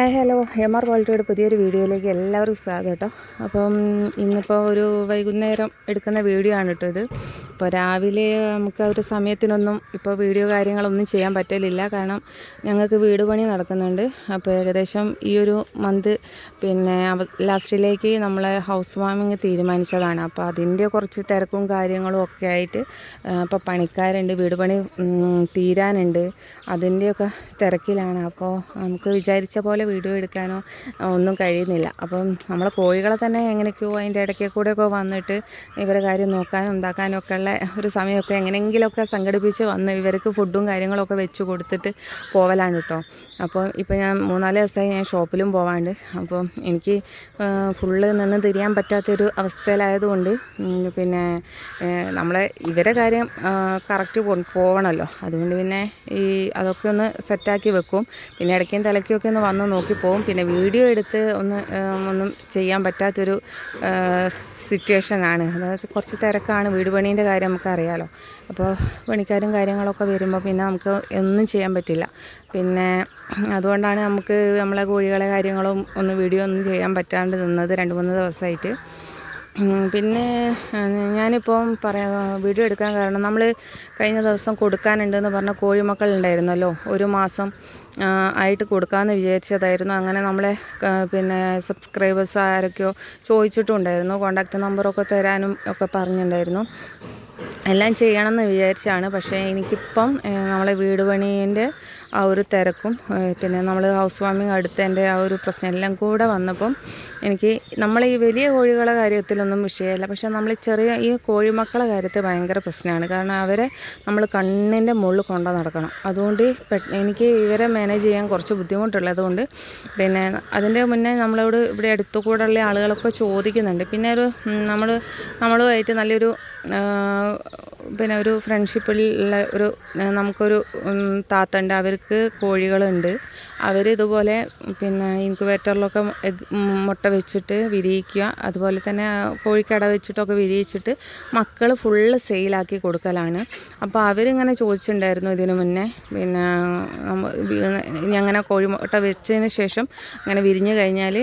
Hello M R ക്വാളിറ്റിയുടെ പുതിയൊരു വീഡിയോയിലേക്ക് എല്ലാവർക്കും സ്വാഗതം. കേട്ടോ അപ്പം ഇന്നിപ്പോൾ ഒരു വൈകുന്നേരം എടുക്കുന്ന വീഡിയോ ആണ് കേട്ടോ ഇത്. ഇപ്പോൾ രാവിലെ നമുക്ക് ഒരു സമയത്തിനൊന്നും ഇപ്പോൾ വീഡിയോ കാര്യങ്ങളൊന്നും ചെയ്യാൻ പറ്റലില്ല. കാരണം ഞങ്ങൾക്ക് വീട് പണി നടക്കുന്നുണ്ട്. അപ്പോൾ ഏകദേശം ഈ ഒരു മന്ത് പിന്നെ ലാസ്റ്റിലേക്ക് നമ്മൾ ഹൗസ് വാമിങ് തീരുമാനിച്ചതാണ്. അപ്പോൾ അതിന്റെ കുറച്ച് തിരക്കും കാര്യങ്ങളും ഒക്കെ ആയിട്ട് ഇപ്പോൾ പണിക്കാരുണ്ട് വീട് പണി തീരാനുണ്ട്. അതിന്റെയൊക്കെ തിരക്കിലാണ്. അപ്പോൾ നമുക്ക് വിചാരിച്ച പോലെ വീഡിയോ എടുക്കാനോ ഒന്നും കഴിയുന്നില്ല. അപ്പം നമ്മളെ കോഴികളെ തന്നെ എങ്ങനെയൊക്കെയോ അതിന്റെ ഇടയ്ക്ക് കൂടെയൊക്കെ വന്നിട്ട് ഇവരെ കാര്യം നോക്കാനും ഉണ്ടാക്കാനും ഒക്കെ ഉള്ള ഒരു സമയമൊക്കെ എങ്ങനെയെങ്കിലുമൊക്കെ സംഘടിപ്പിച്ച് വന്ന് ഇവർക്ക് ഫുഡും കാര്യങ്ങളൊക്കെ വെച്ച് കൊടുത്തിട്ട് പോവലാണ് കേട്ടോ. അപ്പോൾ ഇപ്പോൾ ഞാൻ മൂന്നാൽ ദിവസമായി ഞാൻ ഷോപ്പിലും പോവാണ്ട്. അപ്പോൾ എനിക്ക് ഫുള്ള് നിന്ന് തിരിയാൻ പറ്റാത്തൊരു അവസ്ഥയിലായതുകൊണ്ട് പിന്നെ നമ്മളെ ഇവരെ കാര്യം കറക്റ്റ് പോകണമല്ലോ അതുകൊണ്ട് പിന്നെ ഈ അതൊക്കെ ഒന്ന് സെറ്റാക്കി വെക്കും. പിന്നെ ഇടയ്ക്കും തലയ്ക്കൊക്കെ ഒന്ന് വന്ന് നോക്കി പോകും പിന്നെ വീഡിയോ എടുത്ത് ഒന്ന് ഒന്നും ചെയ്യാൻ പറ്റാത്തൊരു സിറ്റുവേഷനാണ് അതായത് കുറച്ച് തിരക്കാണ്. വീട് പണീന്റെ കാര്യം നമുക്ക് അറിയാലോ അപ്പോൾ പണിക്കാരും കാര്യങ്ങളൊക്കെ വരുമ്പോൾ പിന്നെ നമുക്ക് ഒന്നും ചെയ്യാൻ പറ്റില്ല. പിന്നെ അതുകൊണ്ടാണ് നമുക്ക് നമ്മളെ കോഴികളെ കാര്യങ്ങളും ഒന്ന് വീഡിയോ ഒന്നും ചെയ്യാൻ പറ്റാണ്ട് നിന്നത് രണ്ട് മൂന്ന് ദിവസമായിട്ട് പിന്നെ ഞാനിപ്പം പറയാ വീഡിയോ എടുക്കാൻ കാരണം നമ്മൾ കഴിഞ്ഞ ദിവസം കൊടുക്കാനുണ്ടെന്ന് പറഞ്ഞ കോഴിമക്കൾ ഉണ്ടായിരുന്നല്ലോ ഒരു മാസം ആയിട്ട് കൊടുക്കാമെന്ന് വിചാരിച്ചതായിരുന്നു. അങ്ങനെ നമ്മളെ പിന്നെ സബ്സ്ക്രൈബേഴ്സ് ആരൊക്കെയോ ചോദിച്ചിട്ടുണ്ടായിരുന്നു. കോണ്ടാക്റ്റ് നമ്പറൊക്കെ തരാനും ഒക്കെ പറഞ്ഞിട്ടുണ്ടായിരുന്നു. എല്ലാം ചെയ്യണമെന്ന് വിചാരിച്ചാണ്. പക്ഷേ എനിക്കിപ്പം നമ്മളെ വീട് പണീന്റെ ആ ഒരു തിരക്കും പിന്നെ നമ്മൾ ഹൗസ് വാമിങ് അടുത്തതിന്റെ ആ ഒരു പ്രശ്നം എല്ലാം കൂടെ വന്നപ്പം എനിക്ക് നമ്മൾ ഈ വലിയ കോഴികളെ കാര്യത്തിലൊന്നും വിഷയമല്ല. പക്ഷേ നമ്മൾ ചെറിയ ഈ കോഴിമക്കളെ കാര്യത്തിൽ ഭയങ്കര പ്രശ്നമാണ്. കാരണം അവരെ നമ്മൾ കണ്ണിന്റെ മുകളിൽ കൊണ്ടു നടക്കണം. അതുകൊണ്ട് എനിക്ക് ഇവരെ മാനേജ് ചെയ്യാൻ കുറച്ച് ബുദ്ധിമുട്ടുള്ളതുകൊണ്ട് പിന്നെ അതിന്റെ മുന്നേ നമ്മളോട് ഇവിടെ അടുത്തു കൂടെയുള്ള ആളുകളൊക്കെ ചോദിക്കുന്നുണ്ട്. പിന്നെ ഒരു നമ്മൾ നമ്മളുമായിട്ട് നല്ലൊരു പിന്നെ ഒരു ഫ്രണ്ട്ഷിപ്പിലുള്ള ഒരു നമുക്കൊരു താത്തയുണ്ട് അവർക്ക് കോഴികളുണ്ട്. അവർ ഇതുപോലെ പിന്നെ ഇൻക്യുബേറ്ററിലൊക്കെ മുട്ട വെച്ചിട്ട് വിരിയിക്കുക. അതുപോലെ തന്നെ കോഴിക്കട വെച്ചിട്ടൊക്കെ വിരിയിച്ചിട്ട് മക്കൾ ഫുള്ള് സെയിലാക്കി കൊടുക്കലാണ്. അപ്പോൾ അവരിങ്ങനെ ചോദിച്ചിട്ടുണ്ടായിരുന്നു ഇതിനു മുന്നേ. പിന്നെ അങ്ങനെ കോഴിമുട്ട വെച്ചതിന് ശേഷം അങ്ങനെ വിരിഞ്ഞു കഴിഞ്ഞാൽ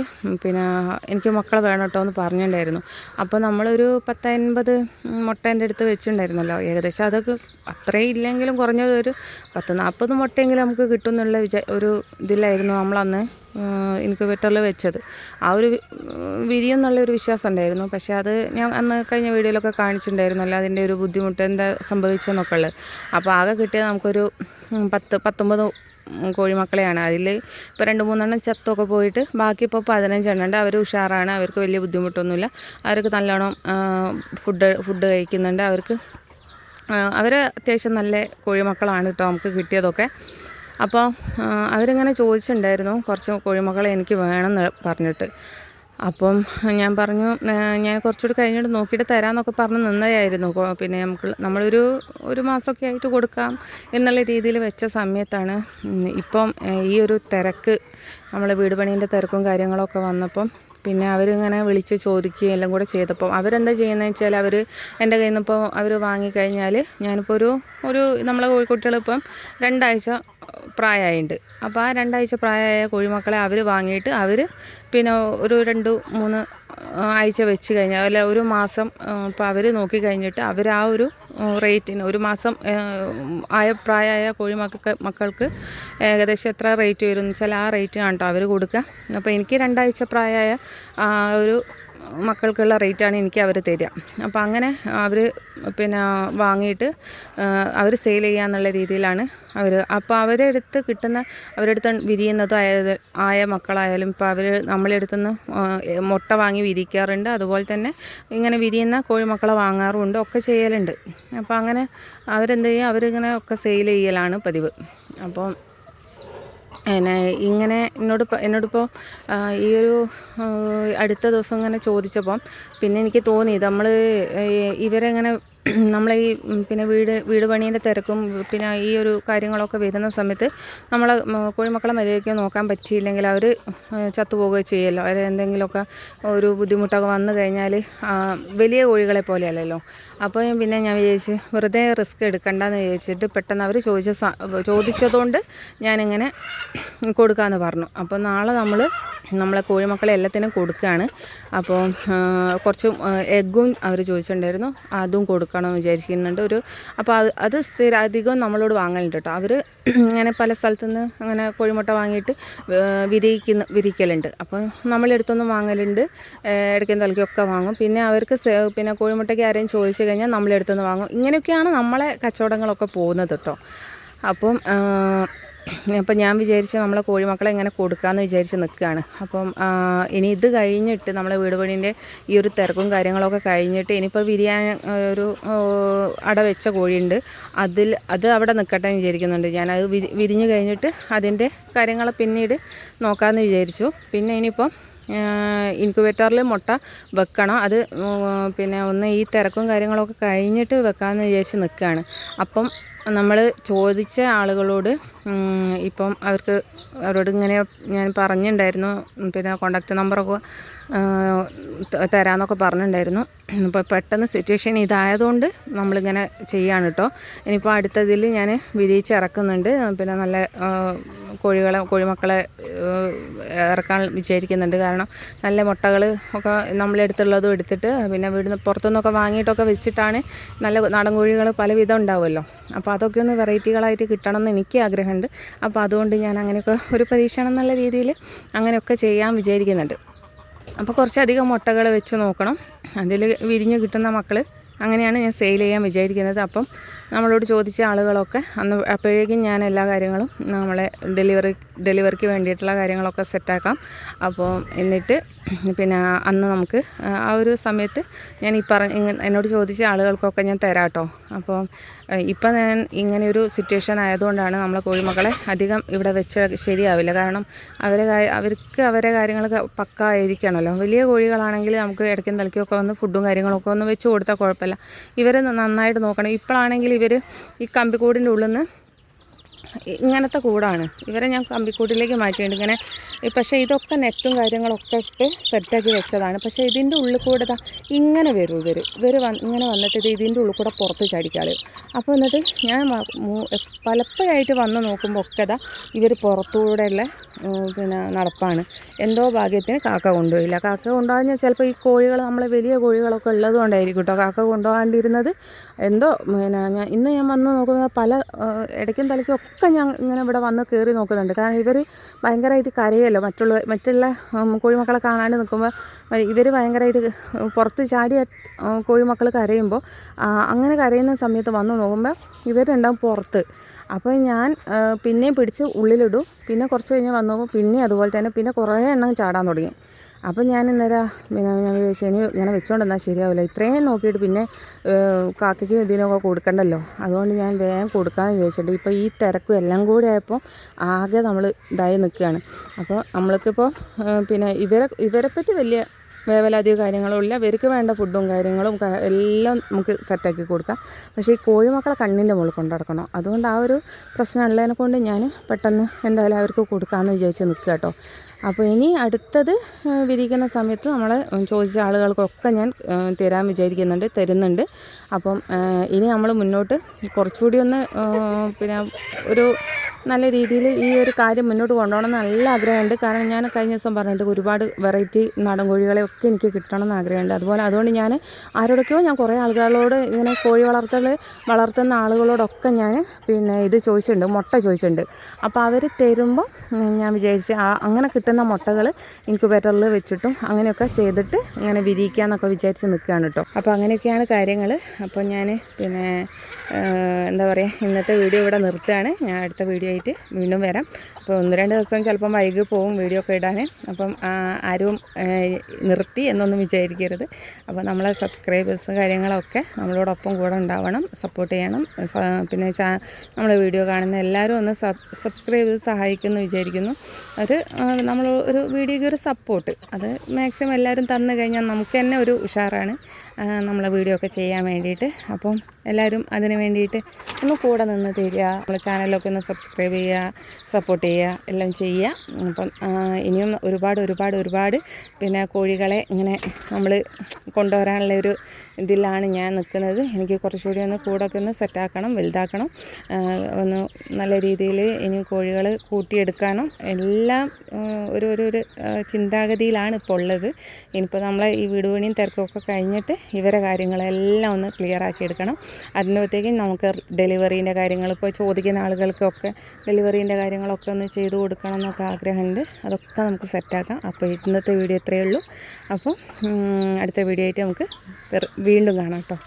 പിന്നെ എനിക്ക് മക്കളെ വേണം കേട്ടോ എന്ന് പറഞ്ഞിട്ടുണ്ടായിരുന്നു. അപ്പോൾ നമ്മളൊരു പത്തൻപത് മുട്ടേന്റെ അടുത്ത് വെച്ചിട്ടുണ്ടായിരുന്നല്ലോ. ഏകദേശം അതൊക്കെ അത്രയും ഇല്ലെങ്കിലും കുറഞ്ഞത് ഒരു പത്ത് നാൽപ്പത് മുട്ടയെങ്കിലും നമുക്ക് കിട്ടും എന്നുള്ള വിചാ ഒരു ഇതിലായിരുന്നു നമ്മളന്ന് ഇൻക്യുബേറ്ററിൽ വെച്ചത്. ആ ഒരു വിരിയും എന്നുള്ളൊരു വിശ്വാസം ഉണ്ടായിരുന്നു. പക്ഷേ അത് ഞാൻ അന്ന് കഴിഞ്ഞ വീഡിയോയിലൊക്കെ കാണിച്ചിട്ടുണ്ടായിരുന്നല്ലോ അതിന്റെ ഒരു ബുദ്ധിമുട്ട് എന്താ സംഭവിച്ചതെന്നൊക്കെ ഉള്ളത്. അപ്പോൾ ആകെ കിട്ടിയത് നമുക്കൊരു പത്ത് പത്തൊമ്പത് കോഴിമക്കളെയാണ്. അതിൽ ഇപ്പോൾ രണ്ട് മൂന്നെണ്ണം ചത്തൊക്കെ പോയിട്ട് ബാക്കി ഇപ്പോൾ പതിനഞ്ചെണ്ണം ഉണ്ട്. അവർ ഉഷാറാണ്. അവർക്ക് വലിയ ബുദ്ധിമുട്ടൊന്നുമില്ല. അവർക്ക് നല്ലോണം ഫുഡ് ഫുഡ് കഴിക്കുന്നുണ്ട്. അവർക്ക് അവർ അത്യാവശ്യം നല്ല കോഴിമക്കളാണ് കേട്ടോ നമുക്ക് കിട്ടിയതൊക്കെ. അപ്പോൾ അവരിങ്ങനെ ചോദിച്ചിട്ടുണ്ടായിരുന്നു കുറച്ച് കോഴിമക്കളെ എനിക്ക് വേണമെന്ന് പറഞ്ഞിട്ട്. അപ്പം ഞാൻ പറഞ്ഞു ഞാൻ കുറച്ചുകൂടി കഴിഞ്ഞിട്ട് നോക്കിയിട്ട് തരാമെന്നൊക്കെ പറഞ്ഞ് നിന്നതായിരുന്നു പിന്നെ നമുക്ക് നമ്മളൊരു ഒരു മാസമൊക്കെ ആയിട്ട് കൊടുക്കാം എന്നുള്ള രീതിയിൽ വെച്ച സമയത്താണ് ഇപ്പം ഈ ഒരു തിരക്ക് നമ്മളെ വീട് പണീന്റെ തിരക്കും കാര്യങ്ങളൊക്കെ വന്നപ്പം പിന്നെ അവരിങ്ങനെ വിളിച്ച് ചോദിക്കുകയും എല്ലാം കൂടെ ചെയ്തപ്പോൾ അവരെന്താ ചെയ്യുന്നത് വെച്ചാൽ അവർ എന്റെ കയ്യിൽ നിന്നിപ്പോൾ അവർ വാങ്ങിക്കഴിഞ്ഞാൽ ഞാനിപ്പോൾ ഒരു ഒരു നമ്മളെ കോഴിക്കുട്ടികളിപ്പം രണ്ടാഴ്ച പ്രായമായിട്ടുണ്ട് അപ്പോൾ ആ രണ്ടാഴ്ച പ്രായമായ കോഴിമക്കളെ അവർ വാങ്ങിയിട്ട് അവർ പിന്നെ ഒരു രണ്ട് മൂന്ന് ആഴ്ച വെച്ച് കഴിഞ്ഞാൽ അല്ല ഒരു മാസം ഇപ്പോൾ അവർ നോക്കി കഴിഞ്ഞിട്ട് അവർ ആ ഒരു റേറ്റിന്. ഒരു മാസം ആയ പ്രായമായ കോഴിമക്കൾക്ക് മക്കൾക്ക് ഏകദേശം എത്ര റേറ്റ് വരും എന്ന് വെച്ചാൽ ആ റേറ്റ് കേട്ടോ അവർ കൊടുക്കുക. അപ്പോൾ എനിക്ക് രണ്ടാഴ്ച പ്രായമായ ഒരു മക്കൾക്കുള്ള റേറ്റാണ് എനിക്ക് അവർ തരിക. അപ്പോൾ അങ്ങനെ അവർ പിന്നെ വാങ്ങിയിട്ട് അവർ സെയിൽ ചെയ്യുക എന്നുള്ള രീതിയിലാണ് അവർ അപ്പോൾ അവരെ അടുത്ത് കിട്ടുന്ന അവരുടെ അടുത്ത് വിരിയുന്നതും ആയത് ആയ മക്കളായാലും ഇപ്പോൾ അവർ നമ്മളെ അടുത്തുനിന്ന് മുട്ട വാങ്ങി വിരിക്കാറുണ്ട്. അതുപോലെ തന്നെ ഇങ്ങനെ വിരിയുന്ന കോഴിമക്കളെ വാങ്ങാറുമുണ്ട് ഒക്കെ ചെയ്യലുണ്ട്. അപ്പോൾ അങ്ങനെ അവരെന്ത് ചെയ്യും? അവരിങ്ങനെ ഒക്കെ സെയിൽ ചെയ്യലാണ് പതിവ്. അപ്പോൾ പിന്നെ ഇങ്ങനെ എന്നോട് എന്നോടിപ്പോൾ ഈ ഒരു അടുത്ത ദിവസം ഇങ്ങനെ ചോദിച്ചപ്പം പിന്നെ എനിക്ക് തോന്നി നമ്മൾ ഇവരെങ്ങനെ നമ്മളെ ഈ പിന്നെ വീട് വീട് പണീന്റെ തിരക്കും പിന്നെ ഈ ഒരു കാര്യങ്ങളൊക്കെ വരുന്ന സമയത്ത് നമ്മളെ കോഴിമക്കളെ മര്യാദയ്ക്ക് നോക്കാൻ പറ്റിയില്ലെങ്കിൽ അവർ ചത്തുപോകുകയോ ചെയ്യുമല്ലോ അവർ എന്തെങ്കിലുമൊക്കെ ഒരു ബുദ്ധിമുട്ടൊക്കെ വന്നു കഴിഞ്ഞാൽ വലിയ കോഴികളെ പോലെയല്ലല്ലോ. അപ്പോൾ പിന്നെ ഞാൻ വിചാരിച്ചു വെറുതെ റിസ്ക് എടുക്കണ്ടെന്ന് വിചാരിച്ചിട്ട് പെട്ടെന്ന് അവർ ചോദിച്ച ചോദിച്ചതുകൊണ്ട് ഞാനിങ്ങനെ കൊടുക്കാമെന്ന് പറഞ്ഞു. അപ്പോൾ നാളെ നമ്മൾ നമ്മളെ കോഴിമക്കളെ എല്ലാത്തിനും കൊടുക്കുകയാണ് അപ്പോൾ കുറച്ച് എഗ്ഗും അവർ ചോദിച്ചിട്ടുണ്ടായിരുന്നു. അതും കൊടുക്കണമെന്ന് വിചാരിക്കുന്നുണ്ട് ഒരു അപ്പോൾ അത് അത് അധികം നമ്മളോട് വാങ്ങലുണ്ട് കേട്ടോ. അവർ അങ്ങനെ പല സ്ഥലത്തുനിന്ന് അങ്ങനെ കോഴിമുട്ട വാങ്ങിയിട്ട് വിരിയിക്കുന്ന വിരിക്കലുണ്ട്. അപ്പോൾ നമ്മളെടുത്തൊന്നും വാങ്ങലുണ്ട്. ഇടയ്ക്കും തലയ്ക്കൊക്കെ വാങ്ങും. പിന്നെ അവർക്ക് പിന്നെ കോഴിമുട്ടയ്ക്ക് ആരെയും ചോദിച്ചു കഴിഞ്ഞാൽ നമ്മളെടുത്തുനിന്ന് വാങ്ങും. ഇങ്ങനെയൊക്കെയാണ് നമ്മളെ കച്ചവടങ്ങളൊക്കെ പോകുന്നത് കേട്ടോ. അപ്പം അപ്പം ഞാൻ വിചാരിച്ച് നമ്മളെ കോഴിമക്കളെ ഇങ്ങനെ കൊടുക്കാമെന്ന് വിചാരിച്ച് നിൽക്കുകയാണ്. അപ്പം ഇനി ഇത് കഴിഞ്ഞിട്ട് നമ്മളെ വീട് ഈ ഒരു തിരക്കും കാര്യങ്ങളൊക്കെ കഴിഞ്ഞിട്ട് ഇനിയിപ്പോൾ വിരിയാൻ ഒരു അട വെച്ച കോഴിയുണ്ട്. അതിൽ അത് അവിടെ നിൽക്കട്ടെ എന്ന് വിചാരിക്കുന്നുണ്ട്. ഞാനത് വിരി വിരിഞ്ഞ് കഴിഞ്ഞിട്ട് അതിന്റെ കാര്യങ്ങൾ പിന്നീട് നോക്കാമെന്ന് വിചാരിച്ചു. പിന്നെ ഇനിയിപ്പം ഇൻക്യുബേറ്ററിൽ മുട്ട വെക്കണം. അത് പിന്നെ ഒന്ന് ഈ തിരക്കും കാര്യങ്ങളൊക്കെ കഴിഞ്ഞിട്ട് വെക്കാമെന്ന് വിചാരിച്ച് നിൽക്കുകയാണ് അപ്പം നമ്മൾ ചോദിച്ച ആളുകളോട് ഇപ്പം അവർക്ക് അവരോട് ഇങ്ങനെ ഞാൻ പറഞ്ഞിട്ടുണ്ടായിരുന്നു പിന്നെ കോണ്ടാക്ട് നമ്പറൊക്കെ തരാമെന്നൊക്കെ പറഞ്ഞിട്ടുണ്ടായിരുന്നു അപ്പോൾ പെട്ടെന്ന് സിറ്റുവേഷൻ ഇതായതുകൊണ്ട് നമ്മളിങ്ങനെ ചെയ്യാണ് കേട്ടോ ഇനിയിപ്പോൾ അടുത്തതിൽ ഞാൻ വിരിയിച്ച് ഇറക്കുന്നുണ്ട്. പിന്നെ നല്ല കോഴികളെ കോഴിമക്കളെ ഇറക്കാൻ വിചാരിക്കുന്നുണ്ട്. കാരണം നല്ല മുട്ടകൾ ഒക്കെ നമ്മളെടുത്തുള്ളതും എടുത്തിട്ട് പിന്നെ വീടിന് പുറത്തുനിന്നൊക്കെ വാങ്ങിയിട്ടൊക്കെ വെച്ചിട്ടാണ് നല്ല നാടൻ കോഴികൾ പല വിധം ഉണ്ടാവുമല്ലോ. അപ്പോൾ അതൊക്കെ ഒന്ന് വെറൈറ്റികളായിട്ട് കിട്ടണം എന്ന് എനിക്ക് ആഗ്രഹമുണ്ട്. അപ്പോൾ അതുകൊണ്ട് ഞാൻ അങ്ങനെയൊക്കെ ഒരു പരീക്ഷണം എന്നുള്ള രീതിയിൽ അങ്ങനെയൊക്കെ ചെയ്യാൻ വിചാരിക്കുന്നുണ്ട്. അപ്പോൾ കുറച്ചധികം മുട്ടകൾ വെച്ച് നോക്കണം. അതിൽ വിരിഞ്ഞ് കിട്ടുന്ന മക്കൾ അങ്ങനെയാണ് ഞാൻ സെയിൽ ചെയ്യാൻ വിചാരിക്കുന്നത്. അപ്പം നമ്മളോട് ചോദിച്ച ആളുകളൊക്കെ അന്ന് അപ്പോഴേക്കും ഞാൻ എല്ലാ കാര്യങ്ങളും നമ്മളെ ഡെലിവറി ഡെലിവറിക്ക് വേണ്ടിയിട്ടുള്ള കാര്യങ്ങളൊക്കെ സെറ്റാക്കാം. അപ്പോൾ എന്നിട്ട് പിന്നെ അന്ന് നമുക്ക് ആ ഒരു സമയത്ത് ഞാൻ ഈ പറഞ്ഞ എന്നോട് ചോദിച്ച ആളുകൾക്കൊക്കെ ഞാൻ തരാം കേട്ടോ അപ്പോൾ ഇപ്പം ഞാൻ ഇങ്ങനെ ഒരു സിറ്റുവേഷൻ ആയതുകൊണ്ടാണ് നമ്മളെ കോഴിമക്കളെ അധികം ഇവിടെ വെച്ച് ശരിയാവില്ല. കാരണം അവരെ അവർക്ക് അവരെ കാര്യങ്ങളൊക്കെ പക്ക ആയിരിക്കണമല്ലോ വലിയ കോഴികളാണെങ്കിൽ നമുക്ക് ഇടയ്ക്കും ഒക്കെ വന്ന് ഫുഡും കാര്യങ്ങളൊക്കെ ഒന്ന് വെച്ച് കൊടുത്താൽ കുഴപ്പമില്ല. ഇവരെ നന്നായിട്ട് നോക്കണം. ഇപ്പോഴാണെങ്കിൽ ഇവർ ഈ കമ്പിക്കൂടിന്റെ ഉള്ളിൽ നിന്ന് ഇങ്ങനത്തെ കൂടാണ്. ഇവരെ ഞാൻ കമ്പിക്കൂട്ടിലേക്ക് മാറ്റിയിട്ടുണ്ട്. ഇങ്ങനെ പക്ഷേ ഇതൊക്കെ നെറ്റും കാര്യങ്ങളൊക്കെ ഇട്ട് സെറ്റാക്കി വെച്ചതാണ്. പക്ഷേ ഇതിന്റെ ഉള്ളിൽ കൂടെ ദാ ഇങ്ങനെ വരും ഇവർ ഇവർ ഇങ്ങനെ വന്നിട്ട് ഇത് ഇതിന്റെ ഉള്ളിൽ കൂടെ പുറത്ത് ചാടിക്കാൾ അപ്പോൾ എന്നിട്ട് ഞാൻ പലപ്പോഴായിട്ട് വന്ന് നോക്കുമ്പോൾ ഒക്കെ ഇതാ ഇവർ പുറത്തുകൂടെയുള്ള പിന്നെ നടപ്പാണ്. എന്തോ ഭാഗ്യത്തിന് കാക്ക കൊണ്ടുപോയില്ല. കാക്ക കൊണ്ടുപോകാൻ ചിലപ്പോൾ ഈ കോഴികൾ നമ്മളെ വലിയ കോഴികളൊക്കെ ഉള്ളത് കൊണ്ടായിരിക്കും കേട്ടോ കാക്ക കൊണ്ടുപോകാണ്ടിരുന്നത്. എന്തോ പിന്നെ ഞാൻ ഇന്ന് ഞാൻ വന്ന് നോക്കുമ്പോൾ പല ഇടയ്ക്കും തലയ്ക്കും ഒക്കെ ഞാൻ ഇങ്ങനെ ഇവിടെ വന്ന് കയറി നോക്കുന്നുണ്ട്. കാരണം ഇവർ ഭയങ്കരമായിട്ട് കരയല്ലോ? മറ്റുള്ള മറ്റുള്ള കോഴിമക്കളെ കാണാണ്ട് നിൽക്കുമ്പോൾ ഇവർ ഭയങ്കരമായിട്ട് പുറത്ത് ചാടിയ കോഴിമക്കൾ കരയുമ്പോൾ അങ്ങനെ കരയുന്ന സമയത്ത് വന്ന് നോക്കുമ്പോൾ ഇവരുണ്ടാവും പുറത്ത്. അപ്പോൾ ഞാൻ പിന്നെയും പിടിച്ച് ഉള്ളിലിടും. പിന്നെ കുറച്ച് കഴിഞ്ഞ് വന്ന് നോക്കും പിന്നെ അതുപോലെ തന്നെ പിന്നെ കുറേ എണ്ണം ചാടാൻ തുടങ്ങി. അപ്പം ഞാൻ ഇന്നേരം പിന്നെ ഞാൻ വിചാരിച്ചു ഇനി ഇങ്ങനെ ശരിയാവില്ല. ഇത്രയും നോക്കിയിട്ട് പിന്നെ കാക്കയ്ക്ക് ഇതിനൊക്കെ കൊടുക്കണ്ടല്ലോ. അതുകൊണ്ട് ഞാൻ വേഗം കൊടുക്കാമെന്ന് വിചാരിച്ചിട്ട് ഇപ്പോൾ ഈ തിരക്കും എല്ലാം കൂടി ആയപ്പോൾ ആകെ നമ്മൾ ഇതായി നിൽക്കുകയാണ് അപ്പോൾ നമ്മൾക്കിപ്പോൾ പിന്നെ ഇവരെ ഇവരെ പറ്റി വലിയ വേവലാതിയോ കാര്യങ്ങളോ ഇല്ല. ഇവർക്ക് വേണ്ട ഫുഡും കാര്യങ്ങളും എല്ലാം നമുക്ക് സെറ്റാക്കി കൊടുക്കാം. പക്ഷേ ഈ കോഴിമക്കളെ കണ്ണിന്റെ മുകളിൽ കൊണ്ടു നടക്കണം. അതുകൊണ്ട് ആ ഒരു പ്രശ്നം ഉള്ളതിനെ കൊണ്ട് ഞാൻ പെട്ടെന്ന് എന്തായാലും അവർക്ക് കൊടുക്കാമെന്ന് വിചാരിച്ച് നിൽക്കുക കേട്ടോ അപ്പോൾ ഇനി അടുത്തത് വിരിക്കുന്ന സമയത്ത് നമ്മൾ ചോദിച്ച ആളുകൾക്കൊക്കെ ഞാൻ തരാൻ വിചാരിക്കുന്നുണ്ട് തരുന്നുണ്ട്. അപ്പം ഇനി നമ്മൾ മുന്നോട്ട് കുറച്ചുകൂടി ഒന്ന് പിന്നെ ഒരു നല്ല രീതിയിൽ ഈ ഒരു കാര്യം മുന്നോട്ട് കൊണ്ടുപോകണം എന്ന് നല്ല ആഗ്രഹമുണ്ട്. കാരണം ഞാൻ കഴിഞ്ഞ ദിവസം പറഞ്ഞിട്ട് ഒരുപാട് വെറൈറ്റി നാടൻ കോഴികളെ ഒക്കെ എനിക്ക് കിട്ടണം എന്ന് ആഗ്രഹമുണ്ട്. അതുപോലെ അതുകൊണ്ട് ഞാൻ ആരോടൊക്കെയോ ഞാൻ കുറേ ആളുകളോട് ഇങ്ങനെ കോഴി വളർത്തൽ വളർത്തുന്ന ആളുകളോടൊക്കെ ഞാൻ പിന്നെ ഇത് ചോദിച്ചിട്ടുണ്ട് മുട്ട ചോദിച്ചിട്ടുണ്ട്. അപ്പോൾ അവർ തരുമ്പോൾ ഞാൻ വിചാരിച്ച് അങ്ങനെ കിട്ടുന്ന മുട്ടകൾ ഇൻക്യുബേറ്ററിൽ വെച്ചിട്ടും അങ്ങനെയൊക്കെ ചെയ്തിട്ട് ഇങ്ങനെ വിരിയിക്കാമെന്നൊക്കെ വിചാരിച്ച് നിൽക്കുകയാണ് കേട്ടോ. അപ്പോൾ അങ്ങനെയൊക്കെയാണ് കാര്യങ്ങൾ അപ്പോൾ ഞാൻ പിന്നെ എന്താ പറയുക ഇന്നത്തെ വീഡിയോ ഇവിടെ നിർത്തുകയാണ്. ഞാൻ അടുത്ത വീഡിയോ ആയിട്ട് വീണ്ടും വരാം. അപ്പോൾ ഒന്ന് രണ്ട് ദിവസം ചിലപ്പം വൈകി പോവും വീഡിയോ ഒക്കെ ഇടാൻ അപ്പം ആരും നിർത്തി എന്നൊന്നും വിചാരിക്കരുത്. അപ്പോൾ നമ്മളെ സബ്സ്ക്രൈബേഴ്സ് കാര്യങ്ങളൊക്കെ നമ്മളോടൊപ്പം കൂടെ ഉണ്ടാവണം സപ്പോർട്ട് ചെയ്യണം. പിന്നെ നമ്മുടെ വീഡിയോ കാണുന്ന എല്ലാവരും ഒന്ന് സബ് സബ്സ്ക്രൈബ് ചെയ്ത് സഹായിക്കുമെന്ന് വിചാരിക്കുന്നു. ഒരു നമ്മൾ ഒരു വീഡിയോയ്ക്ക് ഒരു സപ്പോർട്ട് അത് മാക്സിമം എല്ലാവരും തന്നു കഴിഞ്ഞാൽ നമുക്ക് തന്നെ ഒരു ഉഷാറാണ് നമ്മളെ വീഡിയോ ഒക്കെ ചെയ്യാൻ വേണ്ടിയിട്ട്. അപ്പം എല്ലാവരും അതിന് വേണ്ടിയിട്ട് ഒന്ന് കൂടെ നിന്ന് തരിക. നമ്മളെ ചാനലൊക്കെ ഒന്ന് സബ്സ്ക്രൈബ് ചെയ്യുക സപ്പോർട്ട് ചെയ്യുക എല്ലാം ചെയ്യുക. അപ്പം ഇനിയും ഒരുപാട് ഒരുപാട് ഒരുപാട് പിന്നെ കോഴികളെ ഇങ്ങനെ നമ്മൾ കൊണ്ടുവരാനുള്ള ഒരു ഇതിലാണ് ഞാൻ നിൽക്കുന്നത്. എനിക്ക് കുറച്ചുകൂടി ഒന്ന് കൂടൊക്കെ ഒന്ന് സെറ്റാക്കണം വലുതാക്കണം. ഒന്ന് നല്ല രീതിയിൽ ഇനി കോഴികൾ കൂട്ടിയെടുക്കാനും എല്ലാം ഒരു ഒരു ഒരു ചിന്താഗതിയിലാണ് ഇപ്പോൾ ഉള്ളത്. ഇനിയിപ്പോൾ നമ്മളെ ഈ വീട് പണിയും കഴിഞ്ഞിട്ട് ഇവരെ കാര്യങ്ങളെല്ലാം ഒന്ന് ക്ലിയർ ആക്കി എടുക്കണം. അതിനകത്തേക്കും നമുക്ക് ഡെലിവറീന്റെ കാര്യങ്ങൾ ഇപ്പോൾ ചോദിക്കുന്ന ആളുകൾക്കൊക്കെ ഡെലിവറീന്റെ കാര്യങ്ങളൊക്കെ ഒന്ന് ചെയ്തു കൊടുക്കണം എന്നൊക്കെ ആഗ്രഹമുണ്ട്. അതൊക്കെ നമുക്ക് സെറ്റാക്കാം അപ്പോൾ ഇന്നത്തെ വീഡിയോ ഇത്രയേ ഉള്ളൂ. അപ്പോൾ അടുത്ത വീഡിയോ ആയിട്ട് നമുക്ക് വീണ്ടും കാണാം കേട്ടോ